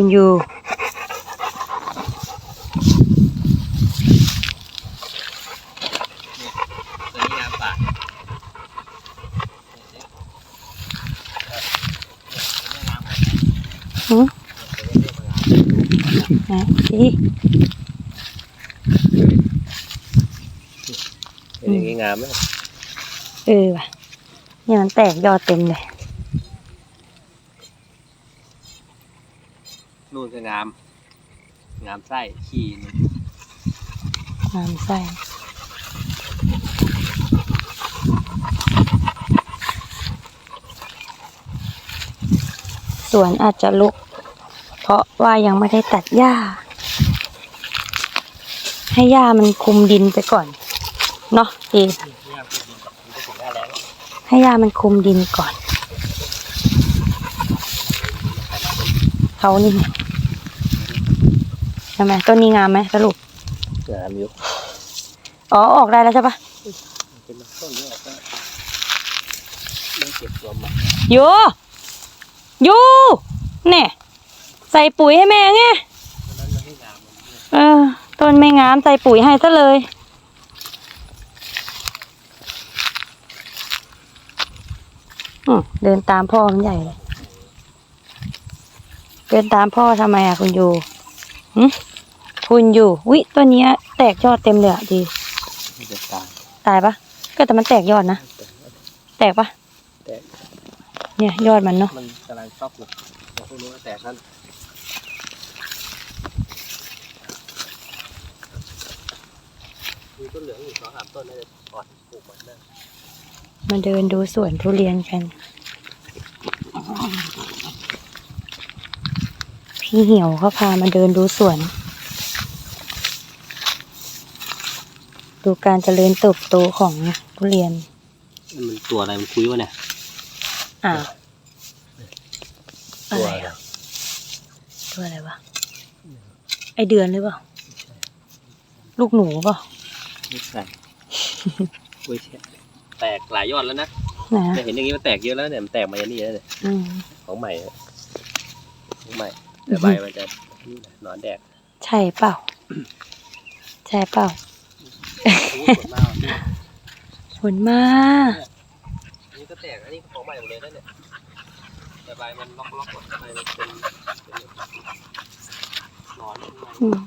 คุณยูตัวนี้งามป่าหืมนะดีเป็นอย่างงี้งามไหมเออว่ะเนี่ยมันแตกยอดเต็มเลย นู่นก็งาม งามไส้ขี้นี่น้ำใส่สวนอาจจะลุก เพราะว่ายังไม่ได้ตัดหญ้า ให้หญ้ามันคุมดินไปก่อน เนาะดีงามจริงๆมันก็ถึงหน้าแรงให้หญ้ามันคุมดินก่อน เขานี่ไงใช่ไหมต้นนี้งามไหมสรุปงามอยู่อ๋อออกได้แล้วใช่ปะเป็นต้นนี้ก็ไม่เก็บรวมมาโยโยเนี่ยใส่ปุ๋ยให้แม่ไงเพราะนั้นมันไม่งามมันเนี่ยเออต้นไม่งามใส่ปุ๋ยให้ซะเลยอืมเดินตามพ่อมันใหญ่เลย เดินตามพ่อทำไมอะคุณอยูหึคุณอยู่วิตัวเนี้ย แตกยอดเต็มเลยอะดีตายตายปะก็แต่มันแตกยอดนะ แตกปะแตกเนี่ยยอดมันเนาะมันกำลังชอบเลยแต่พวกนู้นก็แตกนั่นมีต้นเหลืองอยู่สองสามต้นน่าจะอ่อนปลูกหมันได้มาเดินดูสวนทุเรียนกัน พี่เหี่ยวเขาพามาเดินดูสวน ดูการเจริญเติบโตของทุเรียน มันตัวอะไรมันคุยวะเนี่ยอ่าตัวอะไรอะตัวอะไรวะ ไอเดือนหรือเปล่า ลูกหนูเปล่าไม่ใช่โอ้ยเชี่ยแตกหลายยอดแล้วนะนะจะเห็นอย่างนี้มันแตกเยอะแล้วเนี่ย มันแตกมาอย่างนี้แล้วเนี่ยอืมของใหม่อะของใหม่ แต่ใบมันจะนี่นะหนอนแดกใช่เปล่า ใช่เปล่าโอ้โหสวยมากผลมาอันนี้ก็แตกอันนี้ก็ของใหม่หมดเลยนะเนี่ยแต่ใบมันล็อกล็อกๆหมดใบมันเป็นเป็นหนอนข้างในอืม